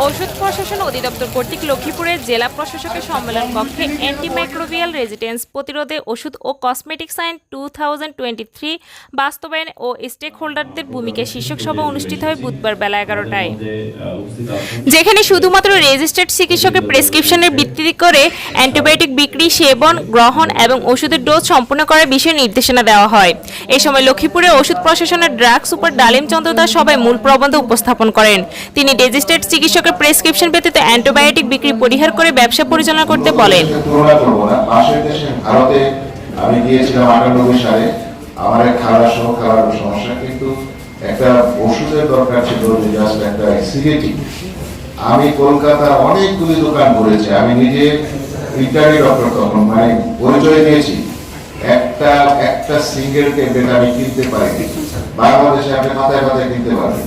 ঔষধ প্রশাসন অধিদপ্তর কর্তৃক লক্ষ্মীপুরের জেলা প্রশাসকের সম্মেলন কক্ষে অ্যান্টিমাইক্রোবিয়াল রেজিস্ট্যান্স প্রতিরোধে ওষুধ ও কসমেটিক্স আইন টু বাস্তবায়ন ও স্টেক হোল্ডারদের ভূমিকা শীর্ষক সভা অনুষ্ঠিত হয় বুধবার বেলা এগারোটায়। যেখানে শুধুমাত্র রেজিস্টার্ড চিকিৎসকের প্রেসক্রিপশনের ভিত্তি করে অ্যান্টিবায়োটিক বিক্রি, সেবন, গ্রহণ এবং ওষুধের ডোজ সম্পূর্ণ করার বিষয়ে নির্দেশনা দেওয়া হয়। এ সময় লক্ষ্মীপুরের ওষুধ প্রশাসনের ড্রাগ সুপার ডালিম চন্দ্র দাস সভায় মূল প্রবন্ধ উপস্থাপন করেন। তিনি রেজিস্টার্ড চিকিৎসকের প্রেসক্রিপশন ব্যতীত অ্যান্টিবায়োটিক বিক্রি পরিহার করে ব্যবসা পরিচালনা করতে বলেন। আমি গিয়েছিলাম আটানব্বই সালে। আমার এক সহ সমস্যা, কিন্তু একটা ওষুধের দরকার ছিল জাস্ট একটা আমি কলকাতার অনেকগুলি দোকান করেছি আমি নিজে ইন্টারনি ডক্টর তখন মানে পরিচয় দিয়েছি। একটা একটা সিঙ্গেল ট্যাবলেট আমি কিনতে পারিনি। বাংলাদেশে আপনি মাথায় মাথায় কিনতে পারবেন।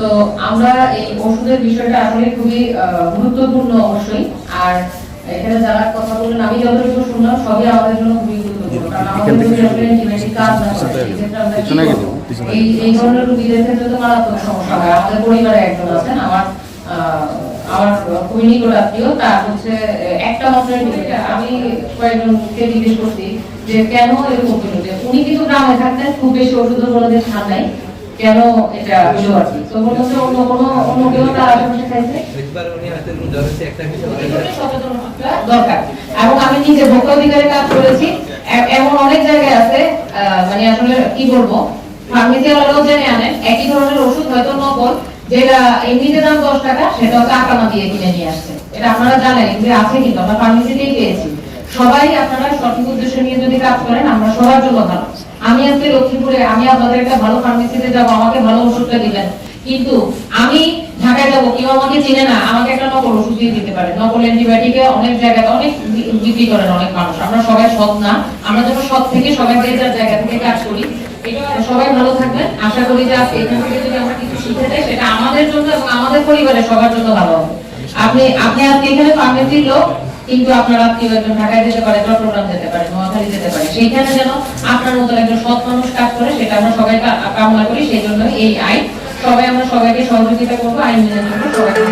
তো আমরা এই ওষুধের বিষয়টা আসলে খুবই গুরুত্বপূর্ণ অবশ্যই। আর এখানে যারা কথা বললেন আমি যতটুকু শুনলাম সবই আমাদের জন্য খুবই গুরুত্বপূর্ণ। কারণ আমাদের কাজ না? এই এই ধরনের রোগীদের ক্ষেত্রে তো মারাত্মক সমস্যা হয়। আমাদের পরিবারে একজন আছেন আমার আমার খুবই নিকট আত্মীয়। তার হচ্ছে একটা মাত্র আমি কয়েকজনকে জিজ্ঞেস করছি যে কেন এরকম উনি কিন্তু গ্রামে থাকতেন খুব বেশি ওষুধ বলতে ছাড় নাই। কেন এটা হলো আর কি। তো বলতো যে অন্য কোনো অন্য কেউ তার আশেপাশে খাইছে একবার উনি হয়তো ধরেছে একটা কিছু এজন্য সচেতনতা দরকার। এবং আমি নিজে ভোক্ত অধিকারে কাজ করেছি। এমন অনেক জায়গায় আছে মানে আসলে কি বলব? ফার্মেসিওয়ালারাও জেনে আনেন একই ধরনের ওষুধ হয়তো নকল যেটা এমনিতে দাম দশ টাকা সেটা হচ্ছে আকামা দিয়ে কিনে নিয়ে আসছে। এটা আপনারা জানেন কিন্তু আছে কিন্তু আমরা ফার্মেসিতেই পেয়েছি। সবাই আপনারা সঠিক উদ্দেশ্য নিয়ে যদি কাজ করেন আমরা সবার জন্য ভালো। আমি আজকে লক্ষ্মীপুরে, আমি আপনাদের একটা ভালো ফার্মেসিতে যাব, আমাকে ভালো ওষুধটা দিবেন। কিন্তু আমি ঢাকায় যাব, কেউ আমাকে চিনে না, আমাকে একটা নকল ওষুধ দিয়ে দিতে পারে। নকল অ্যান্টিবায়োটিকে অনেক জায়গায় অনেক বিক্রি করেন অনেক মানুষ। আমরা সবাই সৎ না, আমরা যখন সৎ থেকে সবাই যে যার জায়গা থেকে কাজ করি সবাই ভালো থাকবেন। আশা করি যে আজকে এখান থেকে যদি আমরা কিছু শিখে যাই, সেটা আমাদের জন্য এবং আমাদের পরিবারের সবার জন্য ভালো হবে। আপনি আপনি আজকে এখানে ফার্মেসির লোক কিন্তু আপনার আত্মীয় একজন ঢাকায় যেতে পারে চট্টগ্রাম যেতে পারে, নোয়াখালী যেতে পারে, সেইখানে যেন আপনার মতো একজন সৎ মানুষ কাজ করে, সেটা আমরা সবাই কামনা করি, সেই জন্য এই আইন। সবাই আমরা সবাইকে সহযোগিতা করব, আইন মেনে চলবো